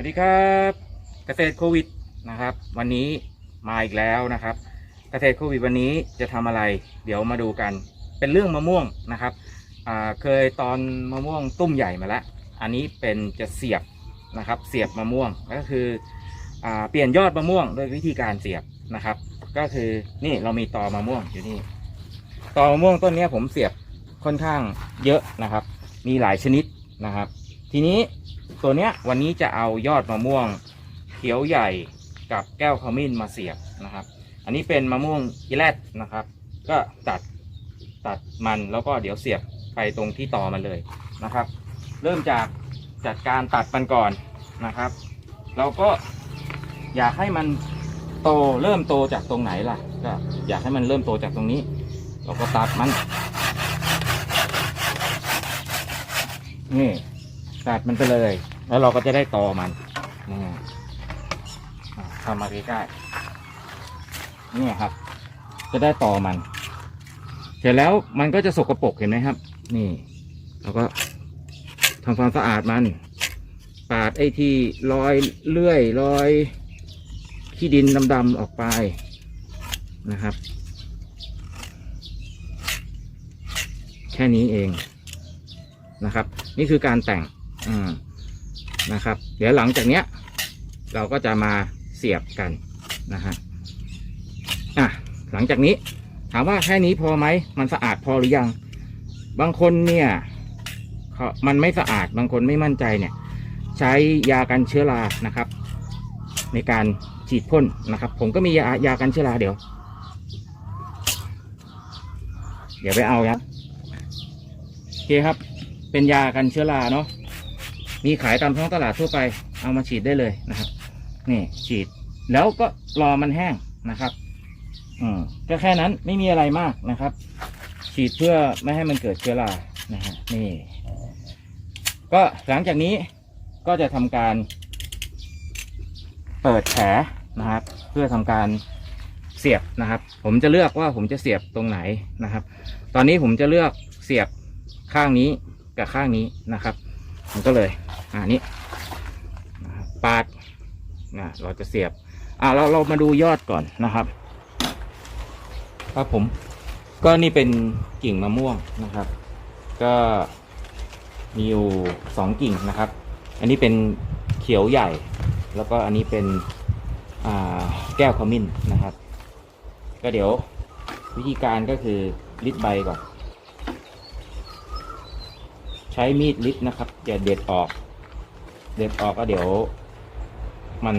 วัสดีครับเกษตรโควิดนะครับ วันนี้มาอีกแล้วนะครับ เกษตรโควิดวันนี้จะทำอะไร เดี๋ยวมาดูกัน เป็นเรื่องมะม่วงนะครับเคยตอนมะม่วงตุ้มใหญ่มาแล้วอันนี้เป็นจะเสียบนะครับ เสียบมะม่วงก็คืออเปลี่ยนยอดมะม่วงโดยวิธีการเสียบนะครับ ก็คือนี่เรามีตอมะม่วงอยู่นี่ตอมะม่วงต้นนี้ผมเสียบค่อนข้างเยอะนะครับ มีหลายชนิดนะครับ ทีนี้ ตัวเนี้ยวันนี้จะเอายอดมะม่วงเขียวใหญ่กับแก้วขมิ้นมาเสียบนะครับ อันนี้เป็นมะม่วงอีแรดนะครับ ก็ตัดตัดมันแล้วก็เดี๋ยวเสียบไปตรงที่ต่อมันเลยนะครับ เริ่มจากจัดการตัดมันก่อนนะครับ เราก็อยากให้มันโตเริ่มโตจากตรงไหนล่ะ ก็อยากให้มันเริ่มโตจากตรงนี้ เราก็ตัดมันนี่ตัดมันไปเลย แล้วเราก็จะได้ตอมันนี่อะทำมาใกล้ๆนี่ครับ จะได้ตอมัน เสร็จแล้วมันก็จะสกปรกเห็นไหมครับ นี่เราก็ทำความสะอาดมัน ปาดไอ้ที่รอยเลื่อยรอยขี้ดินดำๆออกไปนะครับ แค่นี้เองนะครับ นี่คือการแต่งอืม นะครับ เดี๋ยวหลังจากเนี้ย เราก็จะมาเสียบกันนะฮะอะหลังจากนี้ถามว่าแค่นี้พอไหมมันสะอาดพอหรือยัง บางคนเนี่ยมันไม่สะอาดบางคนไม่มั่นใจเนี่ย ใช้ยากันเชื้อรานะครับ ในการฉีดพ่นนะครับ ผมก็มียายากันเชื้อราเดี๋ยว เดี๋ยวไปเอาครับโอเคครับ เป็นยากันเชื้อราเนาะ มีขายตามท้องตลาดทั่วไปเอามาฉีดได้เลยนะครับ นี่ฉีดแล้วก็รอมันแห้งนะครับ อืมก็แค่นั้นไม่มีอะไรมากนะครับ ฉีดเพื่อไม่ให้มันเกิดเชื้อรานะฮะนี่ ก็หลังจากนี้ก็จะทำการ เปิดแผลนะครับ เพื่อทำการเสียบนะครับ ผมจะเลือกว่าผมจะเสียบตรงไหนนะครับ ตอนนี้ผมจะเลือกเสียบข้างนี้กับข้างนี้นะครับผมก็เลย อ่านี้ปาดนะเราจะเสียบ อ่าเราเรามาดูยอดก่อนนะครับ ครับผม ก็นี่เป็นกิ่งมะม่วงนะครับ ก็มีอยู่สองกิ่งนะครับ อันนี้เป็นเขียวใหญ่ แล้วก็อันนี้เป็นอ่าแก้วขมิ้นนะครับ ก็เดี๋ยววิธีการก็คือลิดใบก่อน ใช้มีดลิดนะครับอย่าเด็ดออก เด็ดออกก็เดี๋ยว มัน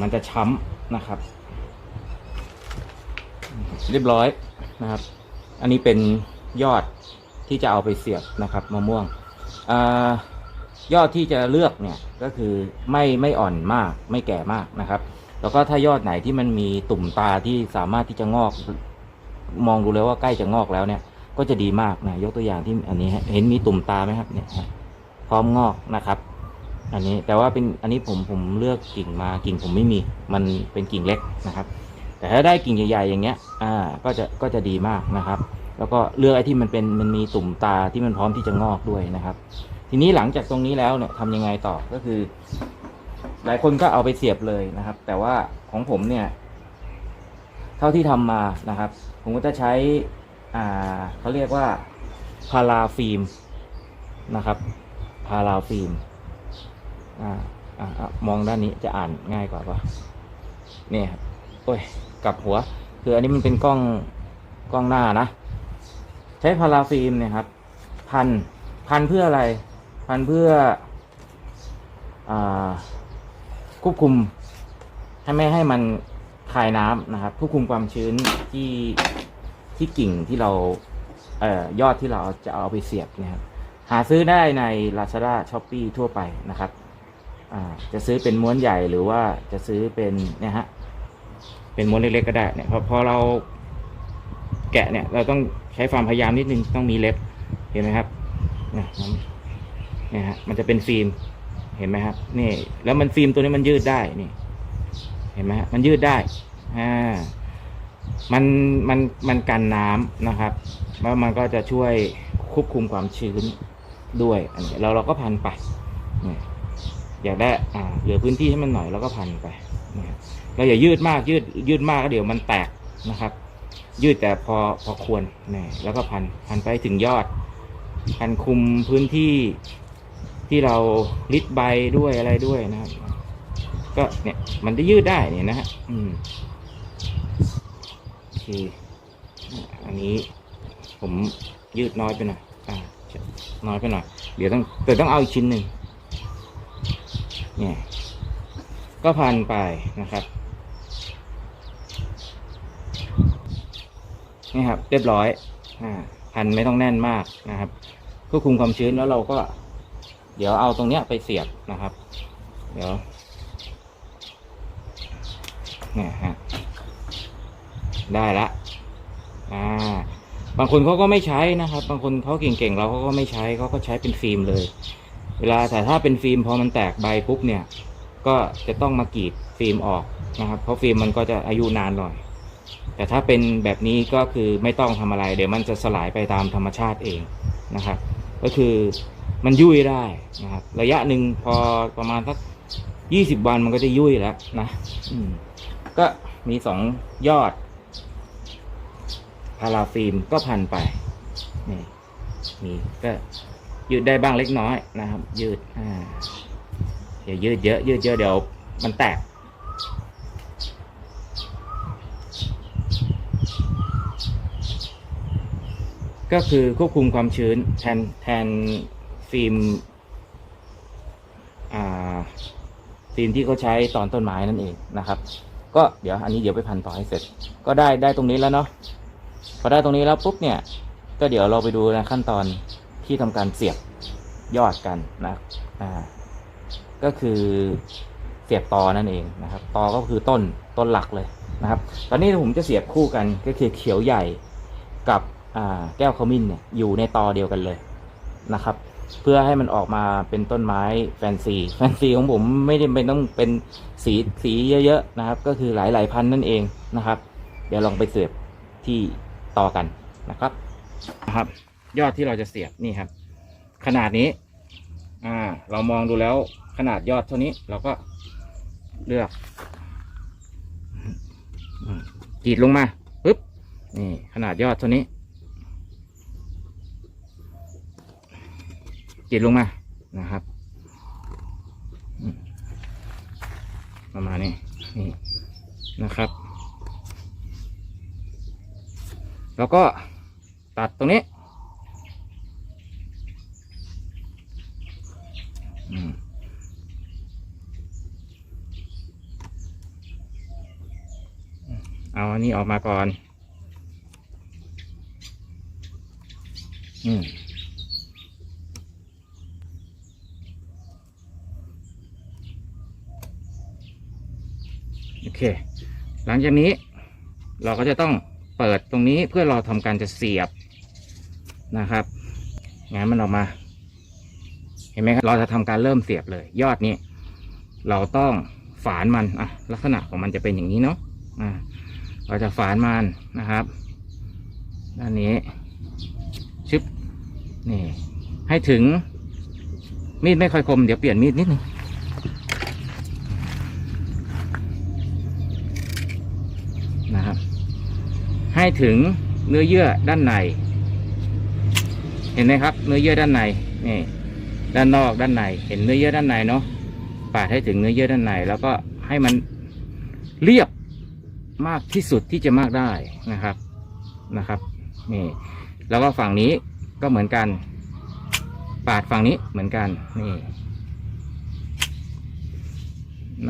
มันจะช้ำนะครับ เรียบร้อยนะครับ อันนี้เป็นยอดที่จะเอาไปเสียบนะครับมะม่วงอยอดที่จะเลือกเนี่ยก็คือไม่ไม่อ่อนมากไม่แก่มากนะครับ แล้วก็ถ้ายอดไหนที่มันมีตุ่มตาที่สามารถที่จะงอก มองดูแล้วว่าใกล้จะงอกแล้วเนี่ย ก็จะดีมากนะยกตัวอย่างที่อันนี้เห็นมีตุ่มตาไหมครับเนี่ย พร้อมงอกนะครับ อันนี้แต่ว่าเป็นอันนี้ผมผมเลือกกิ่งมากิ่งผมไม่มี มันเป็นกิ่งเล็กนะครับ แต่ถ้าได้กิ่งใหญ่ๆอย่างเงี้ยอ่าก็จะก็จะดีมากนะครับ แล้วก็เลือกไอ้ที่มันเป็นมันมีตุ่มตาที่มันพร้อมที่จะงอกด้วยนะครับ ทีนี้หลังจากตรงนี้แล้วเนี่ยทำยังไงต่อก็คือ หลายคนก็เอาไปเสียบเลยนะครับ แต่ว่าของผมเนี่ย เท่าที่ทำมานะครับ ผมก็จะใช้อ่าเขาเรียกว่าพาราฟิล์มนะครับ พาราฟิล์มอ่าอ่ามองด้านนี้จะอ่านง่ายกว่าปะเนี่ยครับโอ้ยกลับหัว คืออันนี้มันเป็นกล้องกล้องหน้านะ ใช้พาราฟิล์มเนี่ยครับ พันพันเพื่ออะไร พันเพื่ออาควบคุมให้ไม่ให้มันคายน้ำนะครับควบคุมความชื้นที่ที่กิ่งที่เราเอ่อยอดที่เราจะเอาไปเสียบเนะครับ หาซื้อได้ใน Lazada s h o p e e ทั่วไปนะครับจะซื้อเป็นม้วนใหญ่หรือว่าจะซื้อเป็นเนี่ยฮะเป็นม้วนเล็กๆก็ได้เนี่ยพอพอเราแกะเนี่ยเราต้องใช้ความพยายามนิดนึงต้องมีเล็บเห็นไหมครับเนี่ยนี่ฮะมันจะเป็นฟิล์มเห็นไหมครับนี่แล้วมันฟิล์มตัวนี้มันยืดได้นี่ เห็นไหมฮะมันยืดได้อ่ามันมันมันกันน้ำนะครับ แล้วมันก็จะช่วยควบคุมความชื้น ด้วยอันนี้เราเราก็พันไปอยากได้อ่าเหลือพื้นที่ให้มันหน่อยแล้วก็พันไปนะเราอย่ายืดมากยืดยืดมากก็เดี๋ยวมันแตกนะครับ ยืดแต่พอพอควรนี่แล้วก็พันพันไปถึงยอด พันคุมพื้นที่ที่เราลิดใบด้วยอะไรด้วยนะครับ ก็เนี่ยมันจะยืดได้เนี่ยนะฮะอืมโอเคอันนี้ผมยืดน้อยไปหน่อยอ่า น้อยไปหน่อย เดี๋ยวต้องแต่ต้องเอาอีกชิ้นหนึ่งเนี่ยก็พันไปนะครับนี่ครับ เรียบร้อยอ่าพันไม่ต้องแน่นมากนะครับควบคุมความชื้นแล้วเราก็ เดี๋ยวเอาตรงเนี้ยไปเสียบนะครับ เดี๋ยวเนี่ยฮะได้ละอ่า บางคนเขาก็ไม่ใช้นะครับ บางคนเขาเก่งๆเราเขาก็ไม่ใช้เขาก็ใช้เป็นฟิล์มเลย เวลาแต่ถ้าเป็นฟิล์มพอมันแตกใบปุ๊บเนี่ย ก็จะต้องมากรีดฟิล์มออกนะครับ เพราะฟิล์มมันก็จะอายุนานหน่อย แต่ถ้าเป็นแบบนี้ก็คือไม่ต้องทำอะไร เดี๋ยวมันจะสลายไปตามธรรมชาติเองนะครับ ก็คือมันยุ่ยได้นะครับ ระยะหนึ่งพอประมาณสักยี่สิบวันมันก็จะยุ่ยแล้วนะอืก็มีสองยอด พาราฟิล์มก็พันไปนี่นี่ก็ยืดได้บ้างเล็กน้อยนะครับ ยืดอ่าอย่ายืดเยอะยืดเยอะเดี๋ยวมันแตกก็คือควบคุมความชื้นแทนแทนฟิล์มอ่าฟิล์มที่เขาใช้ตอนต้นไม้นั่นเองนะครับ ก็เดี๋ยวอันนี้เดี๋ยวไปพันต่อให้เสร็จ ก็ได้ได้ตรงนี้แล้วเนาะ พอได้ตรงนี้แล้วปุ๊บเนี่ย ก็เดี๋ยวเราไปดูนะขั้นตอนที่ทำการเสียบยอดกันนะอ่าก็คือเสียบตอนั่นเองนะครับ ตอก็คือต้นต้นหลักเลยนะครับ ตอนนี้ผมจะเสียบคู่กันก็คือเขียวใหญ่กับอ่าแก้วขมิ้นเนี่ยอยู่ในตอเดียวกันเลยนะครับ เพื่อให้มันออกมาเป็นต้นไม้แฟนซีแฟนซีของผมไม่ได้เป็นต้องเป็นสีสีเยอะๆนะครับ ก็คือหลายๆพันนั่นเองนะครับ เดี๋ยวลองไปเสียบที่ ต่อกันนะครับนะครับ ยอดที่เราจะเสียบนี่ครับ ขนาดนี้ อ่า เรามองดูแล้วขนาดยอดเท่านี้เราก็เลือกอืมกรีดลงมาปึ๊บนี่ขนาดยอดเท่านี้กรีดลงมานะครับประมาณนี้นี่นะครับ แล้วก็ตัดตรงนี้เอาอันนี้ออกมาก่อน อืมโอเค หลังจากนี้เราก็จะต้อง เปิดตรงนี้เพื่อราทำการจะเสียบนะครับงานมันออกมา เห็นไหมครับ เราจะทำการเริ่มเสียบเลย ยอดนี้ เราต้องฝานมันอะลักษณะของมันจะเป็นอย่างนี้เนาะอ่าเราจะฝานมันนะครับด้านนี้ชึบนี่ให้ถึงมีดไม่ค่อยคม เดี๋ยวเปลี่ยนมีดนิดนึง นะครับ ให้ถึงเนื้อเยื่อด้านใน เห็นไหมครับ เนื้อเยื่อด้านในนี่ด้านนอกด้านใน เห็นเนื้อเยื่อด้านในเนาะปาดให้ถึงเนื้อเยื่อด้านใน แล้วก็ให้มันเรียบมากที่สุดที่จะมากได้นะครับนะครับนี่แล้วก็ฝั่งนี้ก็เหมือนกัน ปาดฝั่งนี้เหมือนกันนี่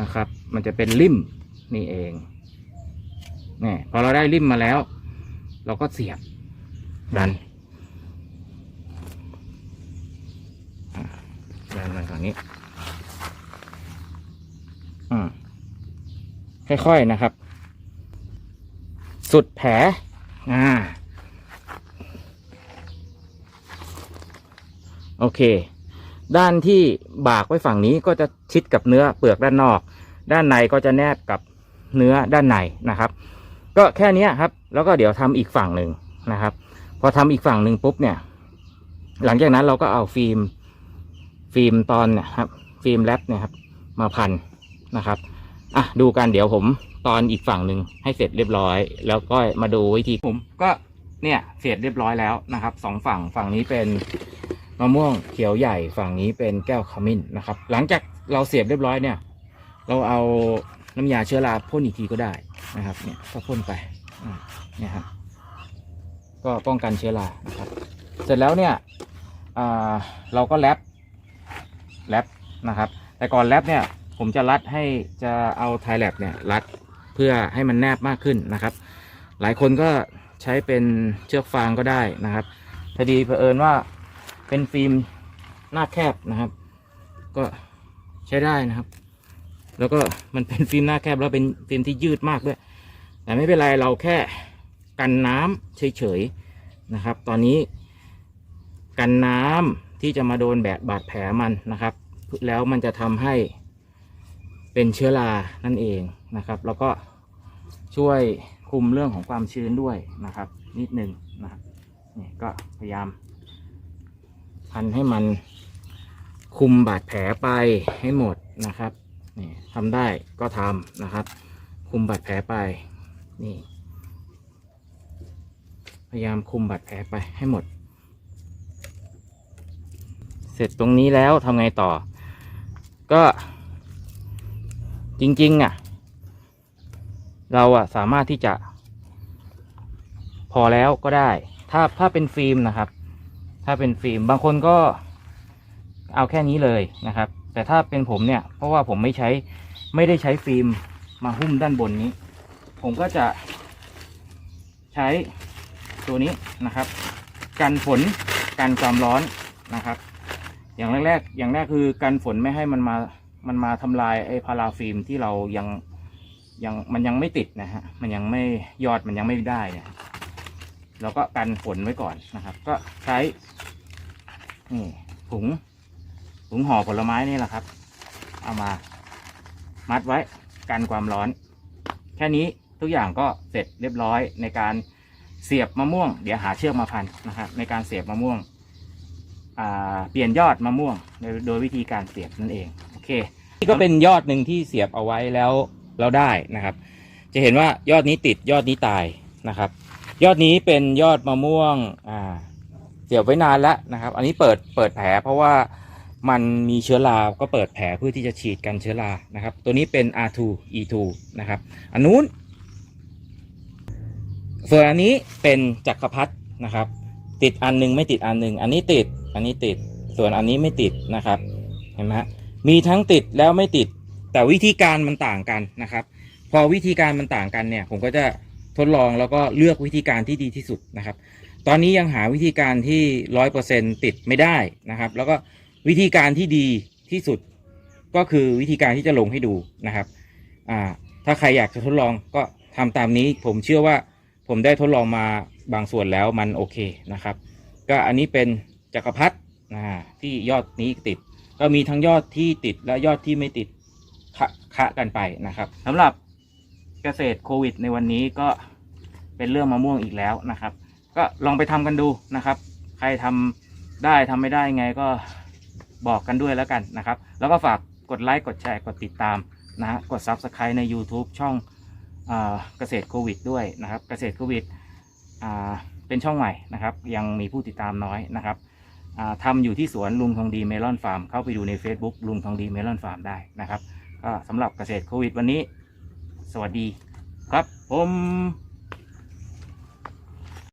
นะครับ มันจะเป็นริมนี่เองนี่พอเราได้ริมมาแล้ว เราก็เสียบดันอ่าดันมาฝั่งนี้อืมค่อยๆนะครับ สุดแผลอ่าโอเค ด้านที่บากไว้ฝั่งนี้ก็จะชิดกับเนื้อเปลือกด้านนอก ด้านในก็จะแนบกับเนื้อด้านในนะครับ ก็แค่นี้ครับ แล้วก็เดี๋ยวทำอีกฝั่งหนึ่งนะครับ พอทำอีกฝั่งหนึ่งปุ๊บเนี่ย หลังจากนั้นเราก็เอาฟิล์มฟิล์มตอนเนี่ยครับ ฟิล์มแรปเนี่ยครับ มาพันนะครับอะดูกันเดี๋ยวผมตอนอีกฝั่งหนึ่งให้เสร็จเรียบร้อย แล้วก็มาดูวิธีผมก็เนี่ยเสร็จเรียบร้อยแล้วนะครับสองฝั่งฝั่งนี้เป็นมะม่วงเขียวใหญ่ฝั่งนี้เป็นแก้วขมิ้นนะครับ หลังจากเราเสียบเรียบร้อยเนี่ย เราเอาน้ำยาเชื้อราพ่นอีกทีก็ได้ นะครับเนี่ยก็พ่นไปเนี่ยครับก็ป้องกันเชื้อรานะครับเสร็จแล้วเนี่ยเราก็แรปแรปนะครับ แต่ก่อนแรปเนี่ยผมจะรัดให้จะเอาไทแลบเนี่ยรัดเพื่อให้มันแนบมากขึ้นนะครับ หลายคนก็ใช้เป็นเชือกฟางก็ได้นะครับพอดีเผอิญว่าเป็นฟิล์มหน้าแคบนะครับ ก็ใช้ได้นะครับ แล้วก็มันเป็นฟิล์มหน้าแคบแล้วเป็นฟิล์มที่ยืดมากด้วย แต่ไม่เป็นไรเราแค่กันน้ำเฉยๆนะครับ ตอนนี้กันน้ำที่จะมาโดนแบบบาดแผลมันนะครับ แล้วมันจะทำให้เป็นเชื้อรานั่นเองนะครับ แล้วก็ช่วยคุมเรื่องของความชื้นด้วยนะครับ นิดหนึ่งนะครับนี่ก็พยายามพันให้มันคุมบาดแผลไปให้หมดนะครับ นี่ทำได้ก็ทำนะครับ คุมบาดแผลไป นี่ พยายามคุมบาดแผลไปให้หมด เสร็จตรงนี้แล้วทำไงต่อ ก็จริงๆอะ เราอะสามารถที่จะ พอแล้วก็ได้ ถ้าถ้าเป็นฟิล์มนะครับ ถ้าเป็นฟิล์มบางคนก็เอาแค่นี้เลยนะครับ แต่ถ้าเป็นผมเนี่ย เพราะว่าผมไม่ใช้ไม่ได้ใช้ฟิล์มมาหุ้มด้านบนนี้ ผมก็จะใช้ตัวนี้นะครับ กันฝนกันความร้อนนะครับ อย่างแรกๆอย่างแรกคือกันฝนไม่ให้มันมามันมาทำลายไอ้พาราฟิล์มที่เรายังยังมันยังไม่ติดนะฮะมันยังไม่ยอดมันยังไม่ได้เนี่ยเราก็กันฝนไว้ก่อนนะครับ ก็ใช้นี่ถุง ถุงห่อผลไม้นี่แหละครับ เอามามัดไว้กันความร้อน แค่นี้ทุกอย่างก็เสร็จเรียบร้อยในการเสียบมะม่วง เดี๋ยวหาเชือกมาพันนะครับในการเสียบมะม่วงเปลี่ยนยอดมะม่วงโดยวิธีการเสียบนั่นเองโอเคนี่ก็เป็นยอดหนึ่งที่เสียบเอาไว้แล้วเราได้นะครับ จะเห็นว่ายอดนี้ติดยอดนี้ตายนะครับ ยอดนี้เป็นยอดมะม่วงเสียบไว้นานแล้วนะครับ อันนี้เปิดเปิดแผลเพราะว่า มันมีเชื้อราก็เปิดแผลเพื่อที่จะฉีดกันเชื้อรานะครับ ตัวนี้เป็น R2 E2 นะครับ อันนู้นส่วนอันนี้เป็นจักรพรรดินะครับ ติดอันหนึงไม่ติดอันหนึ่งอันนี้ติดอันนี้ติด ส่วนอันนี้ไม่ติดนะครับเห็นไหมมีทั้งติดแล้วไม่ติด แต่วิธีการมันต่างกันนะครับ พอวิธีการมันต่างกันเนี่ย ผมก็จะทดลองแล้วก็เลือกวิธีการที่ดีที่สุดนะครับ ตอนนี้ยังหาวิธีการที่ร้อยเปอร์เซ็นติดไม่ได้นะครับ แล้วก็ วิธีการที่ดีที่สุดก็คือวิธีการที่จะลงให้ดูนะครับอ่าถ้าใครอยากจะทดลองก็ทำตามนี้ผมเชื่อว่าผมได้ทดลองมาบางส่วนแล้วมันโอเคนะครับ ก็อันนี้เป็นจักรพรรดิที่ยอดนี้ติด ก็มีทั้งยอดที่ติดและยอดที่ไม่ติดคะคะกันไปนะครับสำหรับเกษตรโควิด ในวันนี้ก็เป็นเรื่องมะม่วงอีกแล้วนะครับ ก็ลองไปทำกันดูนะครับ ใครทำได้ทำไม่ได้ไงก็ บอกกันด้วยแล้วกันนะครับ แล้วก็ฝากกดไลค์กดแชร์กดติดตามนะฮะกด Subscribe ใน YouTube ช่องอเกษตรโควิดด้วยนะครับ เกษตรโควิดเป็นช่องใหม่นะครับ ยังมีผู้ติดตามน้อยนะครับทำอยู่ที่สวนลุงทองดีเมลอนฟาร์มเข้าไปดูใน Facebook ลุงทองดีเมลอนฟาร์มได้นะครับก็สำหรับเกษตรโควิดวันนี้ สวัสดีครับผม